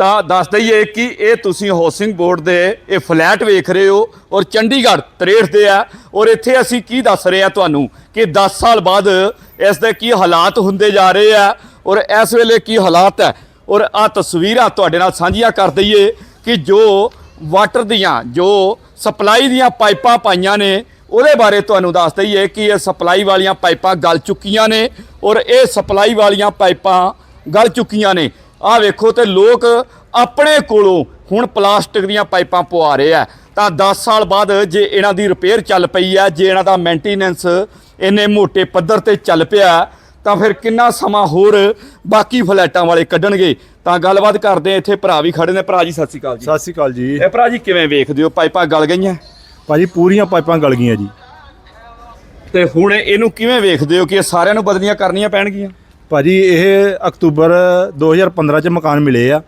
ਤਾਂ ਦੱਸ ਦਈਏ ਕਿ ਇਹ ਤੁਸੀਂ ਹਾਊਸਿੰਗ ਬੋਰਡ ਦੇ ਇਹ ਫਲੈਟ ਵੇਖ ਰਹੇ ਹੋ ਔਰ ਚੰਡੀਗੜ੍ਹ 63 ਦੇ ਆ ਔਰ ਇੱਥੇ ਅਸੀਂ ਕੀ ਦੱਸ ਰਹੇ ਆ ਤੁਹਾਨੂੰ ਕਿ 10 ਸਾਲ ਬਾਅਦ ਇਸ ਦੇ ਕੀ ਹਾਲਾਤ ਹੁੰਦੇ ਜਾ ਰਹੇ ਆ ਔਰ ਇਸ ਵੇਲੇ ਕੀ ਹਾਲਾਤ ਹੈ ਔਰ ਆ ਤਸਵੀਰਾਂ ਤੁਹਾਡੇ ਨਾਲ ਸਾਂਝੀਆਂ ਕਰ ਦਈਏ ਕਿ ਜੋ ਵਾਟਰ ਦੀਆਂ, ਜੋ ਸਪਲਾਈ ਦੀਆਂ ਪਾਈਪਾਂ ਪਾਈਆਂ ਨੇ, ਉਹਦੇ ਬਾਰੇ ਤੁਹਾਨੂੰ ਦੱਸ ਦਈਏ ਕਿ ਇਹ ਸਪਲਾਈ ਵਾਲੀਆਂ ਪਾਈਪਾਂ ਗਲ ਚੁੱਕੀਆਂ ਨੇ ਔਰ ਇਹ ਸਪਲਾਈ ਵਾਲੀਆਂ ਪਾਈਪਾਂ ਗਲ ਚੁੱਕੀਆਂ ਨੇ। ਆਹ ਵੇਖੋ ਤੇ ਲੋਕ ਆਪਣੇ ਕੋਲੋਂ ਹੁਣ ਪਲਾਸਟਿਕ ਦੀਆਂ ਪਾਈਪਾਂ ਪਵਾ ਰਹੇ ਆ। ਤਾਂ 10 ਸਾਲ ਬਾਅਦ ਜੇ ਇਹਨਾਂ ਦੀ ਰਿਪੇਅਰ ਚੱਲ ਪਈ ਆ ਜੇ ਇਹਨਾਂ ਦਾ ਮੇਨਟੇਨੈਂਸ ਇੰਨੇ ਮੋਟੇ ਪੱਧਰ ਤੇ ਚੱਲ ਪਿਆ ਤਾਂ ਫਿਰ ਕਿੰਨਾ ਸਮਾਂ ਹੋਰ ਬਾਕੀ ਫਲੈਟਾਂ ਵਾਲੇ ਕੱਢਣਗੇ? ਤਾਂ ਗੱਲਬਾਤ ਕਰਦੇ ਆ ਇੱਥੇ ਭਰਾ ਵੀ ਖੜੇ ਨੇ। ਭਰਾ ਜੀ ਸਤਿ ਸ਼੍ਰੀ ਅਕਾਲ ਜੀ। ਸਤਿ ਸ਼੍ਰੀ ਅਕਾਲ ਜੀ। ਇਹ ਭਰਾ ਜੀ ਕਿਵੇਂ ਵੇਖਦੇ ਹੋ? ਪਾਈਪਾਂ ਗਲ ਗਈਆਂ? ਭਾਜੀ ਪੂਰੀਆਂ ਪਾਈਪਾਂ ਗਲ ਗਈਆਂ ਜੀ। ਤੇ ਹੁਣ ਇਹਨੂੰ ਕਿਵੇਂ ਵੇਖਦੇ ਹੋ ਕਿ ਇਹ ਸਾਰਿਆਂ ਨੂੰ ਬਦਲੀਆਂ ਕਰਨੀਆਂ ਪੈਣਗੀਆਂ? ਭਾਜੀ ਇਹ ਅਕਤੂਬਰ 2015 ਚ ਮਕਾਨ ਮਿਲੇ ਆ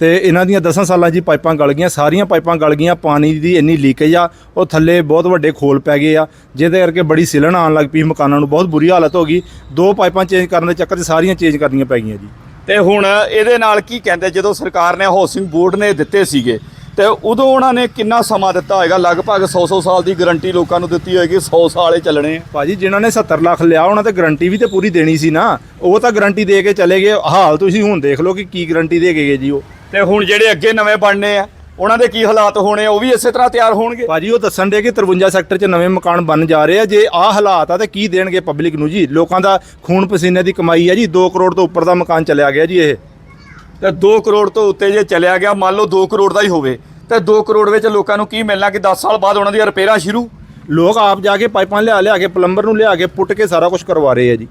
ਤੇ ਇਹਨਾਂ ਦੀਆਂ 10 ਸਾਲਾਂ 'ਚ ਪਾਈਪਾਂ ਗਲ ਗਈਆਂ, ਸਾਰੀਆਂ ਪਾਈਪਾਂ ਗਲ ਗਈਆਂ, ਪਾਣੀ ਦੀ ਇੰਨੀ ਲੀਕੇਜ ਆ, ਉਹ ਥੱਲੇ ਬਹੁਤ ਵੱਡੇ ਖੋਲ ਪੈ ਗਏ ਆ, ਜਿਹਦੇ ਕਰਕੇ ਬੜੀ ਸਿਲਣ ਆਉਣ ਲੱਗ ਪਈ ਮਕਾਨਾਂ ਨੂੰ, ਬਹੁਤ ਬੁਰੀ ਹਾਲਤ ਹੋ ਗਈ, ਦੋ ਪਾਈਪਾਂ ਚੇਂਜ ਕਰਨ ਦੇ ਚੱਕਰ 'ਚ ਸਾਰੀਆਂ ਚੇਂਜ ਕਰਨੀਆਂ ਪੈ ਗਈਆਂ ਜੀ। ਤੇ ਹੁਣ ਇਹਦੇ ਨਾਲ ਕੀ ਕਹਿੰਦੇ, ਜਦੋਂ ਸਰਕਾਰ ਨੇ ਹਾਊਸਿੰਗ ਬੋਰਡ ਨੇ ਦਿੱਤੇ ਸੀਗੇ ਤੇ ਉਦੋਂ ਉਹਨਾਂ ਨੇ ਕਿੰਨਾ ਸਮਾਂ ਦਿੱਤਾ ਹੋਏਗਾ? ਲਗਭਗ 100-100 ਸਾਲ ਦੀ ਗਾਰੰਟੀ ਲੋਕਾਂ ਨੂੰ ਦਿੱਤੀ ਹੋਏਗੀ 100 ਸਾਲ ਚੱਲਣੇ ਆ। ਭਾਜੀ ਜਿਨ੍ਹਾਂ ਨੇ 70 ਲੱਖ ਲਿਆ ਉਹਨਾਂ ਤੇ ਗਾਰੰਟੀ ਵੀ ਤੇ ਪੂਰੀ ਦੇਣੀ ਸੀ ਨਾ। ਉਹ ਤਾਂ ਗਾਰੰਟੀ ਦੇ ਕੇ ਚਲੇ ਗਏ। ਹਾਲ ਤੁਸੀਂ ਹੁਣ ਦੇਖ ਲਓ ਕਿ ਕੀ ਗਾਰੰਟੀ ਦੇ ਕੇ ਗਏ ਜੀ ਉਹ। ਤੇ ਹੁਣ ਜਿਹੜੇ ਅੱਗੇ ਨਵੇਂ ਬਣਨੇ ਆ ਉਹਨਾਂ ਦੇ ਕੀ ਹਾਲਾਤ ਹੋਣੇ ਆ? ਉਹ ਵੀ ਇਸੇ ਤਰ੍ਹਾਂ ਤਿਆਰ ਹੋਣਗੇ? ਭਾਜੀ ਉਹ ਦੱਸਣ ਦੇ ਕਿ 53 ਸੈਕਟਰ 'ਚ ਨਵੇਂ ਮਕਾਨ ਬਣ ਜਾ ਰਹੇ ਆ। ਜੇ ਆਹ ਹਾਲਾਤ ਆ ਤੇ ਕੀ ਦੇਣਗੇ ਪਬਲਿਕ ਨੂੰ ਜੀ? ਲੋਕਾਂ ਦਾ ਖੂਨ ਪਸੀਨੇ ਦੀ ਕਮਾਈ ਆ ਜੀ। 2 ਕਰੋੜ ਤੋਂ ਉੱਪਰ ਦਾ ਮਕਾਨ ਚਲਿਆ ਗਿਆ ਜੀ ਇਹ। ਤੇ 2 ਕਰੋੜ ਤੋਂ ਉੱਤੇ ਜੇ ਚਲਿਆ ਗਿਆ, ਮੰਨ ਲਓ 2 ਕਰੋੜ ਦਾ ਹੀ ਹੋਵੇ, ਤੇ 2 ਕਰੋੜ ਵਿੱਚ ਲੋਕਾਂ ਨੂੰ ਕੀ ਮਿਲਣਾ ਕਿ 10 ਸਾਲ ਬਾਅਦ ਉਹਨਾਂ ਦੀਆਂ ਰਿਪੇਅਰਾਂ ਸ਼ੁਰੂ? ਲੋਕ ਆਪ ਜਾ ਕੇ ਪਾਈਪਾਂ ਲਿਆ ਲਿਆ ਕੇ, ਪਲੰਬਰ ਨੂੰ ਲਿਆ ਕੇ, ਪੁੱਟ ਕੇ ਸਾਰਾ ਕੁਝ ਕਰਵਾ ਰਹੇ ਆ ਜੀ।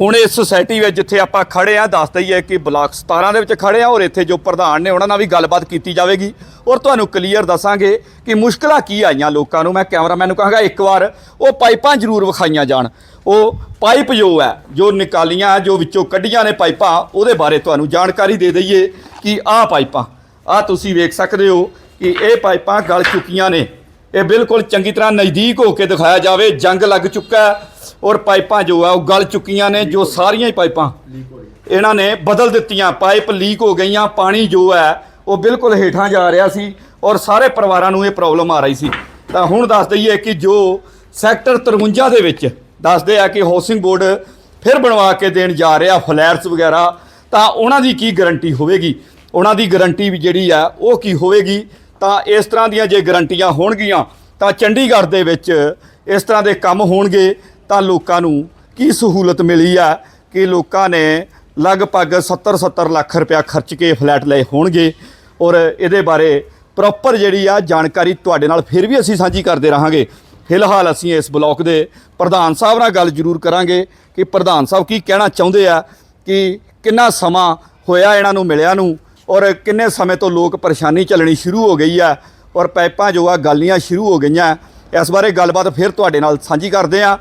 ਹੁਣ ਇਸ ਸੁਸਾਇਟੀ ਵਿੱਚ ਜਿੱਥੇ ਆਪਾਂ ਖੜੇ ਆ, ਦੱਸ ਦਈਏ ਕਿ ਬਲਾਕ 17 ਦੇ ਵਿੱਚ ਖੜੇ ਆ ਔਰ ਇੱਥੇ ਜੋ ਪ੍ਰਧਾਨ ਨੇ ਉਹਨਾਂ ਨਾਲ ਵੀ ਗੱਲਬਾਤ ਕੀਤੀ ਜਾਵੇਗੀ। ਔਰ ਤੁਹਾਨੂੰ ਕਲੀਅਰ ਦੱਸਾਂਗੇ ਕਿ ਮੁਸ਼ਕਲਾਂ ਕੀ ਆਈਆਂ ਲੋਕਾਂ ਨੂੰ। ਮੈਂ ਕੈਮਰਾਮੈਨ ਨੂੰ ਕਹਾਂਗਾ ਇੱਕ ਵਾਰ ਉਹ ਪਾਈਪਾਂ ਜ਼ਰੂਰ ਵਿਖਾਈਆਂ ਜਾਣ। ਉਹ ਪਾਈਪ ਜੋ ਹੈ, ਜੋ ਨਿਕਾਲੀਆਂ, ਜੋ ਵਿੱਚੋਂ ਕੱਢੀਆਂ ਨੇ ਪਾਈਪਾਂ, ਉਹਦੇ ਬਾਰੇ ਤੁਹਾਨੂੰ ਜਾਣਕਾਰੀ ਦੇ ਦਈਏ ਕਿ ਆਹ ਪਾਈਪਾਂ, ਆਹ ਤੁਸੀਂ ਵੇਖ ਸਕਦੇ ਹੋ ਕਿ ਇਹ ਪਾਈਪਾਂ ਗਲ ਚੁੱਕੀਆਂ ਨੇ। ਇਹ ਬਿਲਕੁਲ ਚੰਗੀ ਤਰ੍ਹਾਂ ਨਜ਼ਦੀਕ ਹੋ ਕੇ ਦਿਖਾਇਆ ਜਾਵੇ ਜੰਗ ਲੱਗ ਚੁੱਕਾ ਔਰ ਪਾਈਪਾਂ ਜੋ ਆ ਉਹ ਗਲ ਚੁੱਕੀਆਂ ਨੇ ਜੋ ਸਾਰੀਆਂ ਹੀ ਪਾਈਪਾਂ ਇਹਨਾਂ ਨੇ ਬਦਲ ਦਿੱਤੀਆਂ ਪਾਈਪ ਲੀਕ ਹੋ ਗਈਆਂ ਪਾਣੀ ਜੋ ਹੈ ਉਹ ਬਿਲਕੁਲ ਹੇਠਾਂ ਜਾ ਰਿਹਾ ਸੀ ਔਰ ਸਾਰੇ ਪਰਿਵਾਰਾਂ ਨੂੰ ਇਹ ਪ੍ਰੋਬਲਮ ਆ ਰਹੀ ਸੀ। ਤਾਂ ਹੁਣ ਦੱਸ ਦਈਏ ਕਿ ਜੋ ਸੈਕਟਰ 53 ਦੇ ਵਿੱਚ ਦੱਸਦੇ ਆ ਕਿ ਹਾਊਸਿੰਗ ਬੋਰਡ ਫਿਰ ਬਣਵਾ ਕੇ ਦੇਣ ਜਾ ਰਿਹਾ ਫਲੈਟਸ ਵਗੈਰਾ ਤਾਂ ਉਹਨਾਂ ਦੀ ਕੀ ਗਾਰੰਟੀ ਹੋਵੇਗੀ? ਉਹਨਾਂ ਦੀ ਗਾਰੰਟੀ ਵੀ ਜਿਹੜੀ ਆ ਉਹ ਕੀ ਹੋਵੇਗੀ? ਤਾਂ ਇਸ ਤਰ੍ਹਾਂ ਦੀਆਂ ਜੇ ਗਰੰਟੀਆਂ ਹੋਣਗੀਆਂ, ਤਾਂ ਚੰਡੀਗੜ੍ਹ ਦੇ ਵਿੱਚ ਇਸ ਤਰ੍ਹਾਂ ਦੇ ਕੰਮ ਹੋਣਗੇ, ਤਾਂ ਲੋਕਾਂ ਨੂੰ ਕੀ ਸਹੂਲਤ ਮਿਲੀ ਆ ਕਿ ਲੋਕਾਂ ਨੇ ਲਗਭਗ 70-70 ਲੱਖ ਰੁਪਇਆ ਖਰਚ ਕੇ ਫਲੈਟ ਲਏ ਹੋਣਗੇ? ਔਰ ਇਹਦੇ ਬਾਰੇ ਪ੍ਰੋਪਰ ਜਿਹੜੀ ਆ ਜਾਣਕਾਰੀ ਤੁਹਾਡੇ ਨਾਲ ਫਿਰ ਵੀ ਅਸੀਂ ਸਾਂਝੀ ਕਰਦੇ ਰਹਾਂਗੇ। ਫਿਲਹਾਲ ਅਸੀਂ ਇਸ ਬਲਾਕ ਦੇ ਪ੍ਰਧਾਨ ਸਾਹਿਬ ਨਾਲ ਗੱਲ ਜ਼ਰੂਰ ਕਰਾਂਗੇ ਕਿ ਪ੍ਰਧਾਨ ਸਾਹਿਬ ਕੀ ਕਹਿਣਾ ਚਾਹੁੰਦੇ ਆ, ਕਿ ਕਿੰਨਾ ਸਮਾਂ ਹੋਇਆ ਇਹਨਾਂ ਨੂੰ ਮਿਲਿਆ ਨੂੰ ਔਰ ਕਿੰਨੇ ਸਮੇਂ ਤੋਂ ਲੋਕ ਪਰੇਸ਼ਾਨੀ ਚੱਲਣੀ ਸ਼ੁਰੂ ਹੋ ਗਈ ਆ, ਔਰ ਪਾਈਪਾਂ ਜੋ ਆ ਗਾਲੀਆਂ ਸ਼ੁਰੂ ਹੋ ਗਈਆਂ। ਇਸ ਬਾਰੇ ਗੱਲਬਾਤ ਫਿਰ ਤੁਹਾਡੇ ਨਾਲ ਸਾਂਝੀ ਕਰਦੇ ਆ